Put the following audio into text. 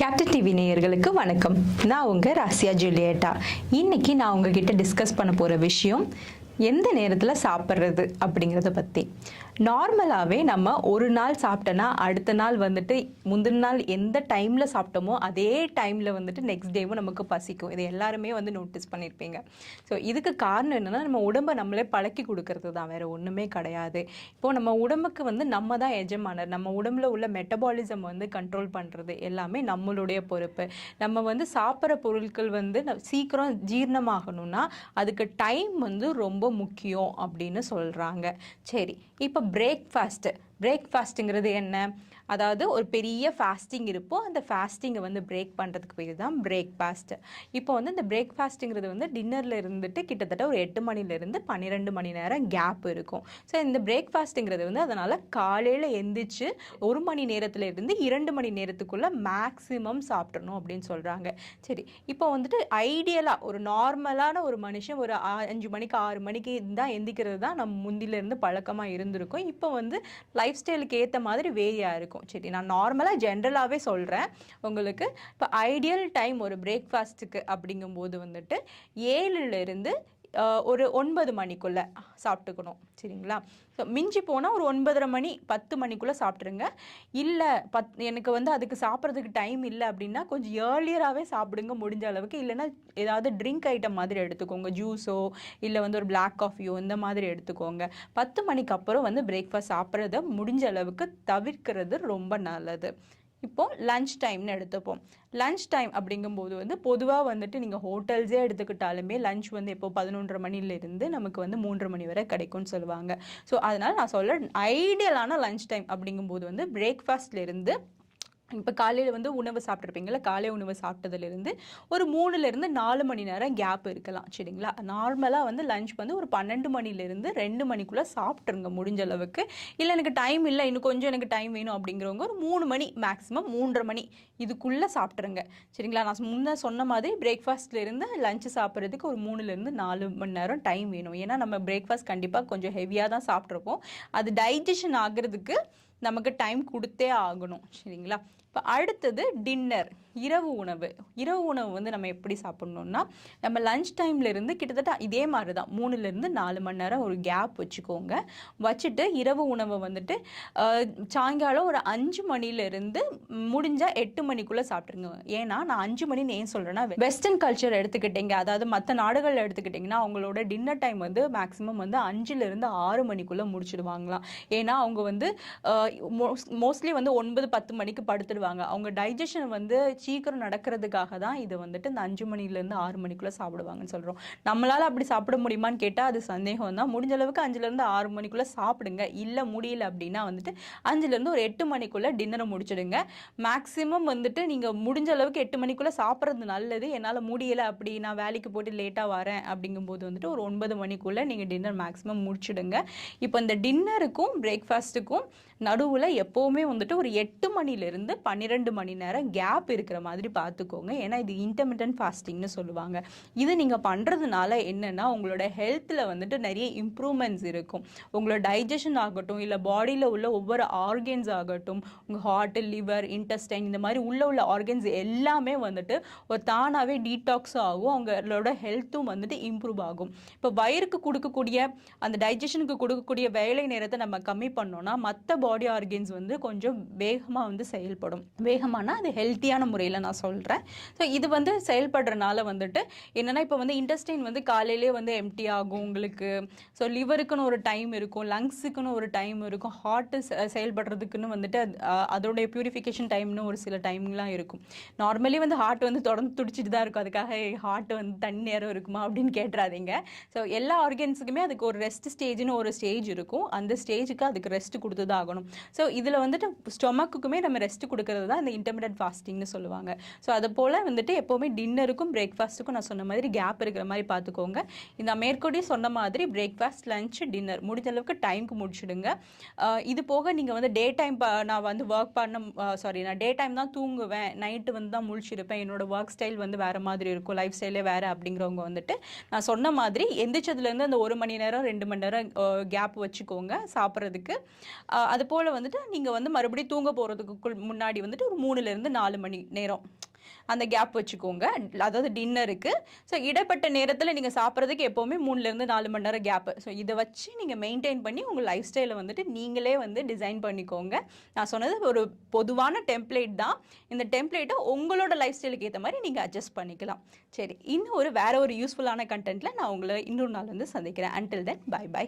Captain TV நேயர்களுக்கு வணக்கம். நான் உங்கள் ராசியா ஜூலியட்டா. இன்னைக்கு நான் உங்ககிட்ட டிஸ்கஸ் பண்ண போகிற விஷயம் எந்த நேரத்தில் சாப்பிட்றது அப்படிங்கிறத பற்றி நார்மலாகவே நம்ம ஒரு நாள் சாப்பிட்டோன்னா அடுத்த நாள் வந்துட்டு முந்தின நாள் எந்த டைமில் சாப்பிட்டோமோ அதே டைமில் வந்துட்டு நெக்ஸ்ட் டேவும் நமக்கு பசிக்கும். இது எல்லாருமே வந்து நோட்டீஸ் பண்ணியிருப்பீங்க ஸோ இதுக்கு காரணம் என்னென்னா நம்ம உடம்பை நம்மளே பழக்கி கொடுக்கறது தான். வேறு ஒன்றுமே கிடையாது. இப்போது நம்ம உடம்புக்கு வந்து நம்ம தான் எஜமானர். நம்ம உடம்புல உள்ள மெட்டபாலிசம் வந்து கண்ட்ரோல் பண்ணுறது எல்லாமே நம்மளுடைய பொறுப்பு. நம்ம வந்து சாப்பிட்ற பொருட்கள் வந்து சீக்கிரம் ஜீர்ணமாகணும்னா அதுக்கு டைம் வந்து ரொம்ப முக்கியம் அப்படின்னு சொல்கிறாங்க சரி இப்போ பிரேக்ஃபாஸ்ட்டு பிரேக்ஃபாஸ்ட்டுங்கிறது என்ன? அதாவது ஒரு பெரிய ஃபாஸ்டிங் இருப்போம் அந்த ஃபாஸ்டிங்கை வந்து பிரேக் பண்ணுறதுக்கு பேர் தான் பிரேக்ஃபாஸ்ட் இப்போ வந்து இந்த பிரேக்ஃபாஸ்ட்டுங்கிறது வந்து டின்னரில் இருந்துட்டு கிட்டத்தட்ட ஒரு எட்டு மணிலேருந்து பன்னிரெண்டு மணி நேரம் கேப் இருக்கும். ஸோ இந்த பிரேக்ஃபாஸ்ட்டுங்கிறது வந்து அதனால் காலையில் எந்திரிச்சு ஒரு மணி நேரத்தில் இருந்து இரண்டு மணி நேரத்துக்குள்ளே மேக்ஸிமம் சாப்பிட்றணும் அப்படின்னு சொல்கிறாங்க சரி இப்போ வந்துட்டு ஐடியலாக ஒரு நார்மலான ஒரு மனுஷன் ஒரு அஞ்சு மணிக்கு ஆறு மணிக்கு தான் எந்திக்கிறது தான் நம்ம முந்திலேருந்து பழக்கமாக இருந்திருக்கும். இப்போ வந்து லைஃப் ஸ்டைலுக்கு ஏற்ற மாதிரி வேரியாக இருக்கும். சரி நான் நார்மலாக ஜென்ரலாகவே சொல்கிறேன் உங்களுக்கு இப்போ ஐடியல் டைம் ஒரு பிரேக்ஃபாஸ்ட்டுக்கு அப்படிங்கும்போது வந்துட்டு ஏழுலேருந்து ஒரு ஒன்பது மணிக்குள்ளே சாப்பிட்டுக்கணும் சரிங்களா? ஸோ மிஞ்சி போனால் ஒரு ஒன்பதரை மணி பத்து மணிக்குள்ளே சாப்பிட்ருங்க இல்லை பத் எனக்கு வந்து அதுக்கு சாப்பிட்றதுக்கு டைம் இல்லை அப்படின்னா கொஞ்சம் ஏர்லியராகவே சாப்பிடுங்க முடிஞ்ச அளவுக்கு. இல்லைன்னா ஏதாவது ட்ரிங்க் ஐட்டம் மாதிரி எடுத்துக்கோங்க ஜூஸோ இல்லை வந்து ஒரு பிளாக் காஃபியோ இந்த மாதிரி எடுத்துக்கோங்க. பத்து மணிக்கு அப்புறம் வந்து பிரேக்ஃபாஸ்ட் சாப்பிட்றத முடிஞ்ச அளவுக்கு தவிர்க்கிறது ரொம்ப நல்லது. இப்போ லஞ்ச் டைம்னு எடுத்துப்போம். லஞ்ச் டைம் அப்படிங்கும்போது வந்து பொதுவாக வந்துட்டு நீங்கள் ஹோட்டல்ஸே எடுத்துக்கிட்டாலுமே லஞ்ச் வந்து எப்போ பதினொன்றரை மணிலேருந்து நமக்கு வந்து மூன்று மணி வரை கிடைக்கும்னு சொல்லுவாங்க. ஸோ அதனால் நான் சொல்ல ஐடியலான லஞ்ச் டைம் அப்படிங்கும்போது வந்து பிரேக்ஃபாஸ்ட்லேருந்து இப்போ காலையில் வந்து உணவு சாப்பிட்ருப்பீங்களா காலை உணவு சாப்பிட்டதுலேருந்து ஒரு மூணுலேருந்து நாலு மணி நேரம் கேப் இருக்கலாம் சரிங்களா? நார்மலாக வந்து லஞ்ச் வந்து ஒரு பன்னெண்டு மணிலேருந்து ரெண்டு மணிக்குள்ளே சாப்பிட்ருங்க முடிஞ்ச அளவுக்கு. இல்லை எனக்கு டைம் இல்லை இன்னும் கொஞ்சம் எனக்கு டைம் வேணும் அப்படிங்கிறவங்க ஒரு மூணு மணி மேக்ஸிமம் மூன்றரை மணி இதுக்குள்ளே சாப்பிட்ருங்க சரிங்களா? நான் முன்னே சொன்ன மாதிரி பிரேக்ஃபாஸ்ட்லேருந்து லஞ்சு சாப்பிட்றதுக்கு ஒரு மூணுலேருந்து நாலு மணி நேரம் டைம் வேணும். ஏன்னா நம்ம பிரேக்ஃபாஸ்ட் கண்டிப்பாக கொஞ்சம் ஹெவியாக தான் சாப்பிட்ருப்போம் அது டைஜஷன் ஆகிறதுக்கு நமக்கு டைம் கொடுத்தே ஆகணும். சரிங்களா? இப்போ அடுத்தது டின்னர் இரவு உணவு. இரவு உணவு வந்து நம்ம எப்படி சாப்பிட்ணுன்னா நம்ம லஞ்ச் டைம்லேருந்து கிட்டத்தட்ட இதே மாதிரி தான் மூணுலேருந்து நாலு மணி நேரம் ஒரு கேப் வச்சுக்கோங்க. வச்சுட்டு இரவு உணவை வந்துட்டு சாயங்காலம் ஒரு அஞ்சு மணிலேருந்து முடிஞ்சால் எட்டு மணிக்குள்ளே சாப்பிட்ருங்க ஏன்னா நான் அஞ்சு மணின்னு ஏன் சொல்கிறேன்னா வெஸ்டர்ன் கல்ச்சர் எடுத்துக்கிட்டீங்க. அதாவது மற்ற நாடுகளில் எடுத்துக்கிட்டிங்கன்னா அவங்களோட டின்னர் டைம் வந்து மேக்ஸிமம் வந்து அஞ்சுலேருந்து ஆறு மணிக்குள்ளே முடிச்சிடுவாங்களாம். ஏன்னா அவங்க வந்து மோஸ்ட்லி வந்து ஒன்பது பத்து மணிக்கு படுத்துடுவாங்க அவங்க டைஜஷன் வந்து சீக்கிரம் நடக்கிறதுக்காக தான் இது வந்துட்டு இந்த அஞ்சு மணிலேருந்து ஆறு மணிக்குள்ளே சாப்பிடுவாங்கன்னு சொல்கிறோம் நம்மளால் அப்படி சாப்பிட முடியுமான்னு கேட்டால் அது சந்தேகம் தான். முடிஞ்ச அளவுக்கு அஞ்சுலேருந்து ஆறு மணிக்குள்ளே சாப்பிடுங்க. இல்லை முடியல அப்படின்னா வந்துட்டு அஞ்சுலேருந்து ஒரு எட்டு மணிக்குள்ளே டின்னரை முடிச்சிடுங்க. மேக்ஸிமம் வந்துட்டு நீங்கள் முடிஞ்ச அளவுக்கு எட்டு மணிக்குள்ளே சாப்பிட்றது நல்லது. என்னால் முடியலை அப்படி நான் வேலைக்கு போட்டு லேட்டாக வரேன் அப்படிங்கும்போது வந்துட்டு ஒரு ஒன்பது மணிக்குள்ளே நீங்கள் டின்னர் மேக்ஸிமம் முடிச்சிடுங்க. இப்போ இந்த டின்னருக்கும் பிரேக்ஃபாஸ்ட்டுக்கும் நடுவில் எப்போவுமே வந்துட்டு ஒரு எட்டு மணிலேருந்து பன்னிரெண்டு மணி நேரம் கேப் இருக்கிற மாதிரி பார்த்துக்கோங்க. ஏன்னா இது இன்டர்மிட்டன்ட் ஃபாஸ்டிங்னு சொல்லுவாங்க. இது நீங்கள் பண்ணுறதுனால என்னென்னா உங்களோட ஹெல்த்தில் வந்துட்டு நிறைய இம்ப்ரூவ்மெண்ட்ஸ் இருக்கும். உங்களோட டைஜஷன் ஆகட்டும் இல்லை பாடியில் உள்ள ஒவ்வொரு ஆர்கன்ஸ் ஆகட்டும் உங்கள் ஹார்ட்டு லிவர் இன்டெஸ்டைன் இந்த மாதிரி உள்ள உள்ள ஆர்கன்ஸ் எல்லாமே வந்துட்டு ஒரு தானாகவே டீடாக்ஸ் ஆகும். அவங்களோட ஹெல்த்தும் வந்துட்டு இம்ப்ரூவ் ஆகும். இப்போ வயிறுக்கு கொடுக்கக்கூடிய அந்த டைஜஷனுக்கு கொடுக்கக்கூடிய வேலை நேரத்தை நம்ம கம்மி பண்ணோம்னா மற்ற பாடி ஆர்கன்ஸ் வந்து கொஞ்சம் வேகமாக வந்து செயல்படும். வேகமானா அது ஹெல்த்தியான முறையில் நான் சொல்கிறேன் ஸோ இது வந்து செயல்படுறனால வந்துட்டு என்னென்னா இப்போ வந்து இன்டஸ்டைன் வந்து காலையிலே வந்து எம்டி ஆகும் உங்களுக்கு. ஸோ லிவருக்குன்னு ஒரு டைம் இருக்கும் லங்ஸுக்குன்னு ஒரு டைம் இருக்கும் ஹார்ட்டு செயல்படுறதுக்குன்னு வந்துட்டு அதோடைய பியூரிஃபிகேஷன் டைம்னு ஒரு சில டைம்லாம் இருக்கும். நார்மலி வந்து ஹார்ட் வந்து தொடர்ந்து துடிச்சிட்டு தான் இருக்கும். அதுக்காக ஹார்ட் வந்து தண்ணி நேரம் இருக்குமா? அப்படின்னு கேட்டுறாதீங்க. ஸோ எல்லா ஆர்கன்ஸுக்குமே அதுக்கு ஒரு ரெஸ்ட் ஸ்டேஜ்னு ஒரு ஸ்டேஜ் இருக்கும். அந்த ஸ்டேஜுக்கு அதுக்கு ரெஸ்ட் கொடுத்து தான் ஆகணும். ஸோ இதில் வந்துட்டு ஸ்டொமக்குக்குமே நம்ம ரெஸ்ட் கொடுக்கறது தான் இந்த இன்டர்மீடியட் ஃபாஸ்டிங்னு சொல்லுவாங்க. ஸோ அது போல் வந்துட்டு எப்போவுமே டின்னருக்கும் பிரேக்ஃபாஸ்ட்டுக்கும் நான் சொன்ன மாதிரி கேப் இருக்கிற மாதிரி பார்த்துக்கோங்க இந்த மேற்கொடி சொன்ன மாதிரி பிரேக்ஃபாஸ்ட் லஞ்ச் டின்னர் முடிஞ்ச அளவுக்கு டைம்க்கு முடிச்சிடுங்க. இது போக நீங்கள் வந்து டே டைம் நான் வந்து ஒர்க் பண்ண சாரி நான் டே டைம் தான் தூங்குவேன். நைட்டு வந்து தான் முழிச்சிருப்பேன். என்னோட ஒர்க் ஸ்டைல் வந்து வேறு மாதிரி இருக்கும். லைஃப் ஸ்டைலே வேறு அப்படிங்கிறவங்க வந்துட்டு நான் சொன்ன மாதிரி எந்திரிச்சதுலேருந்து அந்த ஒரு மணி நேரம் ரெண்டு மணி நேரம் கேப் வச்சுக்கோங்க சாப்பிட்றதுக்கு. அது போல் வந்துட்டு நீங்கள் வந்து மறுபடியும் தூங்க போகிறதுக்கு முன்னாடி முன்னாடி வந்துட்டு ஒரு மூணுலேருந்து நாலு மணி நேரம். அந்த கேப் வச்சுக்கோங்க. அதாவது டின்னருக்கு ஸோ இடைப்பட்ட நேரத்தில் நீங்கள் சாப்பிட்றதுக்கு எப்போவுமே மூணுலேருந்து நாலு மணி நேரம் கேப்பு ஸோ இதை வச்சு நீங்கள் மெயின்டைன் பண்ணி உங்கள் லைஃப் ஸ்டைலை வந்துட்டு நீங்களே வந்து டிசைன் பண்ணிக்கோங்க. நான் சொன்னது ஒரு பொதுவான டெம்ப்ளேட் தான். இந்த டெம்ப்ளேட்டை உங்களோட லைஃப் ஸ்டைலுக்கு ஏற்ற மாதிரி நீங்கள் அட்ஜஸ்ட் பண்ணிக்கலாம். சரி இன்னும் ஒரு வேற ஒரு யூஸ்ஃபுல்லான கண்டென்ட்டில் நான் உங்களை இன்னொரு நாள் வந்து சந்திக்கிறேன். Until then by by